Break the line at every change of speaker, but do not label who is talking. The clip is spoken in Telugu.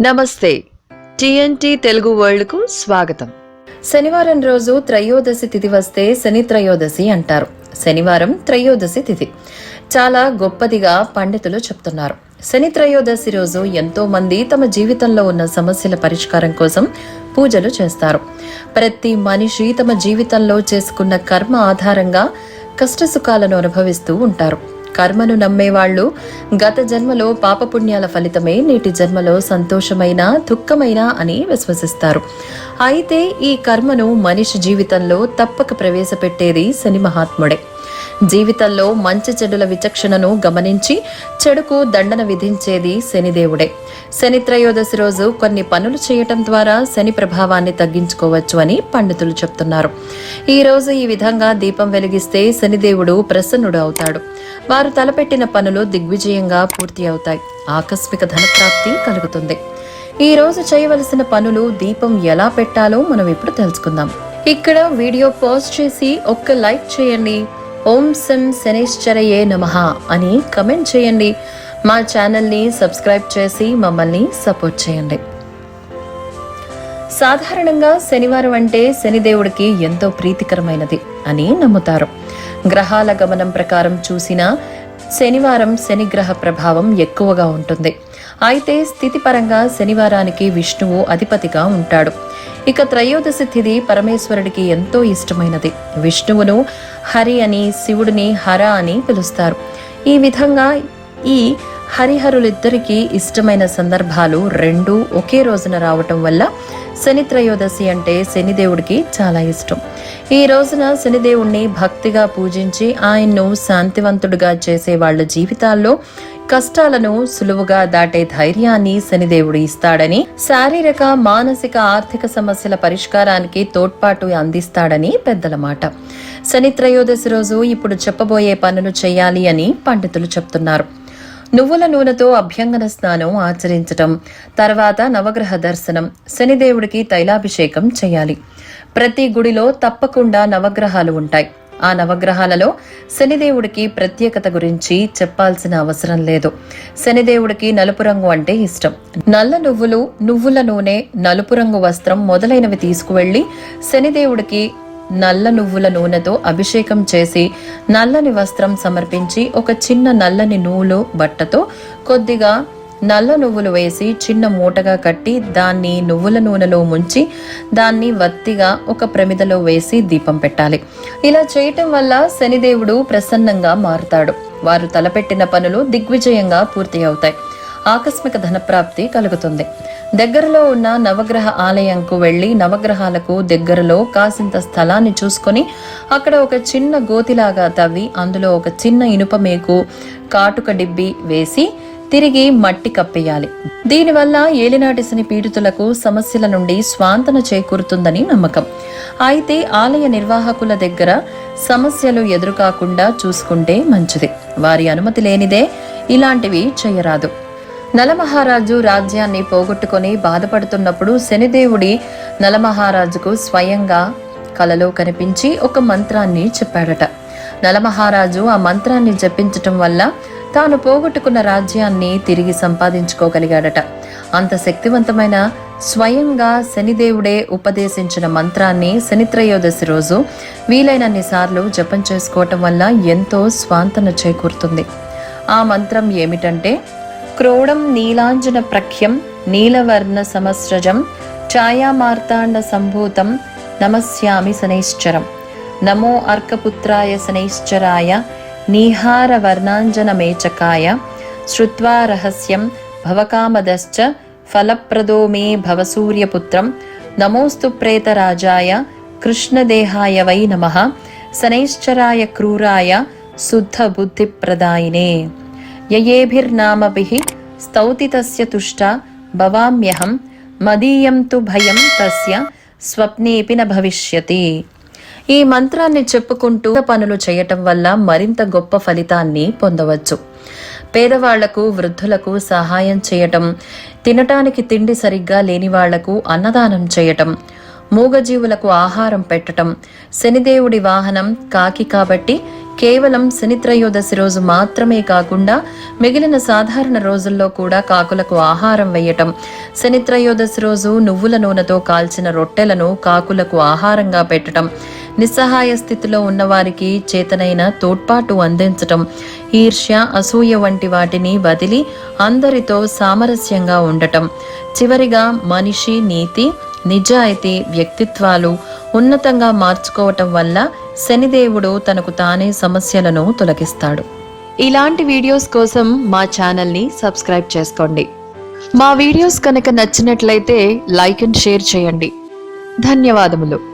నమస్తే. టిఎన్టి తెలుగు వరల్డ్కు స్వాగతం.
శనివారం రోజు త్రయోదశి తిథి వస్తే శని త్రయోదశి అంటారు. శనివారం త్రయోదశి తిథి. చాలా గొప్పదిగా పండితులు చెప్తున్నారు. శని త్రయోదశి రోజు ఎంతో మంది తమ జీవితంలో ఉన్న సమస్యల పరిష్కారం కోసం పూజలు చేస్తారు. ప్రతి మనిషి తమ జీవితంలో చేసుకున్న కర్మ ఆధారంగా కష్టసుఖాలను అనుభవిస్తూ ఉంటారు. కర్మను నమ్మేవాళ్ళు గత జన్మలో పాపపుణ్యాల ఫలితమే నేటి జన్మలో సంతోషమైన దుఃఖమైన అని విశ్వసిస్తారు. అయితే ఈ కర్మను మనిషి జీవితంలో తప్పక ప్రవేశపెట్టేది శని మహాత్ముడే. జీవితంలో మంచి చెడుల విచక్షణను గమనించి చెడుకు దండన విధించేది శనిదేవుడే. శని త్రయోదశి రోజు కొన్ని పనులు చేయటం ద్వారా శని ప్రభావాన్ని తగ్గించుకోవచ్చు అని పండితులు చెప్తున్నారు. ఈ రోజు ఈ విధంగా దీపం వెలిగిస్తే శనిదేవుడు ప్రసన్నుడు అవుతాడు. వారు తలపెట్టిన పనులు దిగ్విజయంగా పూర్తి అవుతాయి. ఆకస్మిక ధనప్రాప్తి కలుగుతుంది. ఈ రోజు చేయవలసిన పనులు దీపం ఎలా పెట్టాలో మనం ఇప్పుడు తెలుసుకుందాం. ఇక్కడ వీడియో పాజ్ చేసి ఒక్క లైక్ చేయండి. ఓం సం శనేశ్వరయే నమ అని కమెంట్ చేయండి. మా ఛానల్ని సబ్స్క్రైబ్ చేసి మమ్మల్ని సపోర్ట్ చేయండి. సాధారణంగా శనివారం అంటే శనిదేవుడికి ఎంతో ప్రీతికరమైనది అని నమ్ముతారు. గ్రహాల గమనం ప్రకారం చూసినా శనివారం శనిగ్రహ ప్రభావం ఎక్కువగా ఉంటుంది. అయితే స్థితిపరంగా శనివారానికి విష్ణువు అధిపతిగా ఉంటాడు. ఇక త్రయోదశి తిథి పరమేశ్వరుడికి ఎంతో ఇష్టమైనది. విష్ణువును హరి అని శివుడిని హర అని పిలుస్తారు. ఈ విధంగా ఈ హరిహరులిద్దరికీ ఇష్టమైన సందర్భాలు రెండు ఒకే రోజున రావటం వల్ల శని త్రయోదశి అంటే శనిదేవుడికి చాలా ఇష్టం. ఈ రోజున శనిదేవుణ్ణి భక్తిగా పూజించి ఆయన్ను శాంతివంతుడిగా చేసే వాళ్ళ జీవితాల్లో కష్టాలను సులువుగా దాటే ధైర్యాన్ని శనిదేవుడు ఇస్తాడని శారీరక మానసిక ఆర్థిక సమస్యల పరిష్కారానికి తోడ్పాటు అందిస్తాడని పెద్దల మాట. శని త్రయోదశి రోజు ఇప్పుడు చెప్పబోయే పనులు చేయాలి అని పండితులు చెప్తున్నారు. నువ్వుల నూనెతో అభ్యంగన స్నానం ఆచరించటం తర్వాత నవగ్రహ దర్శనం శనిదేవుడికి తైలాభిషేకం చేయాలి. ప్రతి గుడిలో తప్పకుండా నవగ్రహాలు ఉంటాయి. ఆ నవగ్రహాలలో శనిదేవుడికి ప్రత్యేకత గురించి చెప్పాల్సిన అవసరం లేదు. శనిదేవుడికి నలుపు రంగు అంటే ఇష్టం. నల్ల నువ్వులు నువ్వుల నూనె నలుపు రంగు వస్త్రం మొదలైనవి తీసుకువెళ్ళి శనిదేవుడికి నల్ల నువ్వుల నూనెతో అభిషేకం చేసి నల్లని వస్త్రం సమర్పించి ఒక చిన్న నల్లని నూలు బట్టతో కొద్దిగా నల్ల నువ్వులు వేసి చిన్న మూటగా కట్టి దాన్ని నువ్వుల నూనెలో ముంచి దాన్ని వత్తిగా ఒక ప్రమిదలో వేసి దీపం పెట్టాలి. ఇలా చేయటం వల్ల శనిదేవుడు ప్రసన్నంగా మారుతాడు. వారు తలపెట్టిన పనులు దిగ్విజయంగా పూర్తి అవుతాయి. ఆకస్మిక ధనప్రాప్తి కలుగుతుంది. దగ్గరలో ఉన్న నవగ్రహ ఆలయంకు వెళ్ళి నవగ్రహాలకు దగ్గరలో కాసింత స్థలాన్ని చూసుకొని అక్కడ ఒక చిన్న గోతిలాగా తవ్వి అందులో ఒక చిన్న ఇనుప మేకు కాటుక డిబ్బి వేసి తిరిగి మట్టి కప్పేయాలి. దీనివల్ల ఏలినాటి శని పీడితులకు సమస్యల నుండి స్వాంతన చేకూరుతుందని నమ్మకం. అయితే ఆలయ నిర్వాహకుల దగ్గర సమస్యలు ఎదురుకాకుండా చూసుకుంటే మంచిది. వారి అనుమతి లేనిదే ఇలాంటివి చేయరాదు. నలమహారాజు రాజ్యాన్ని పోగొట్టుకొని బాధపడుతున్నప్పుడు శనిదేవుడి నలమహారాజుకు స్వయంగా కలలో కనిపించి ఒక మంత్రాన్ని చెప్పాడట. నలమహారాజు ఆ మంత్రాన్ని జపించటం వల్ల తాను పోగొట్టుకున్న రాజ్యాన్ని తిరిగి సంపాదించుకోగలిగాడట. అంత శక్తివంతమైన స్వయంగా శనిదేవుడే ఉపదేశించిన మంత్రాన్ని శనిత్రయోదశి రోజు వీలైనన్ని సార్లు జపం చేసుకోవటం వల్ల ఎంతో స్వాంతన చేకూరుతుంది. ఆ మంత్రం ఏమిటంటే క్రోడం నీలాంజన ప్రఖ్యం నీలవర్ణ సమస్రజం ఛాయామార్తాండ సంభూతం నమస్యామి శనైశ్చరం నమో అర్కపుత్రాయ శనైశ్చరాయ నీహార వర్ణాంజన మేచకాయ శ్రుత్వా రహస్యం భవకామదశ్చ ఫలప్రదో మే భవసూర్యపుత్రం నమోస్తు ప్రేతరాజాయ కృష్ణదేహాయ వై నమ శనైశ్చరాయ క్రూరాయ శుద్ధ బుద్ధిప్రదాయినే యయేభిర్నామభిః స్తౌతి తస్య తుష్టా భవామ్యహం మదీయం తు భయం తస్య స్వప్నేపి న భవిష్యతి. ఈ మంత్రాన్ని చెప్పుకుంటూ పనులు చేయటం వల్ల మరింత గొప్ప ఫలితాన్ని పొందవచ్చు. పేదవాళ్ళకు వృద్ధులకు సహాయం చేయటం తినటానికి తిండి సరిగ్గా లేని వాళ్ళకు అన్నదానం చేయటం మూగజీవులకు ఆహారం పెట్టటం శనిదేవుడి వాహనం కాకి కాబట్టి కేవలం శనిత్రయోదశి రోజు మాత్రమే కాకుండా మిగిలిన సాధారణ రోజుల్లో కూడా కాకులకు ఆహారం వేయటం. శనిత్రయోదశి రోజు నువ్వుల నూనెతో కాల్చిన రొట్టెలను కాకులకు ఆహారంగా పెట్టడం నిస్సహాయ స్థితిలో ఉన్నవారికి చేతనైన తోడ్పాటు అందించటం. ఈర్ష్య అసూయ వంటి వాటిని వదిలి అందరితో సామరస్యంగా ఉండటం. చివరిగా మనిషి నీతి నిజాయితీ వ్యక్తిత్వాలు ఉన్నతంగా మార్చుకోవటం వల్ల శనిదేవుడు తనకు తానే సమస్యలను తొలగిస్తాడు.
ఇలాంటి వీడియోస్ కోసం మా ఛానల్ని సబ్స్క్రైబ్ చేసుకోండి. మా వీడియోస్ కనుక నచ్చినట్లయితే లైక్ అండ్ షేర్ చేయండి. ధన్యవాదములు.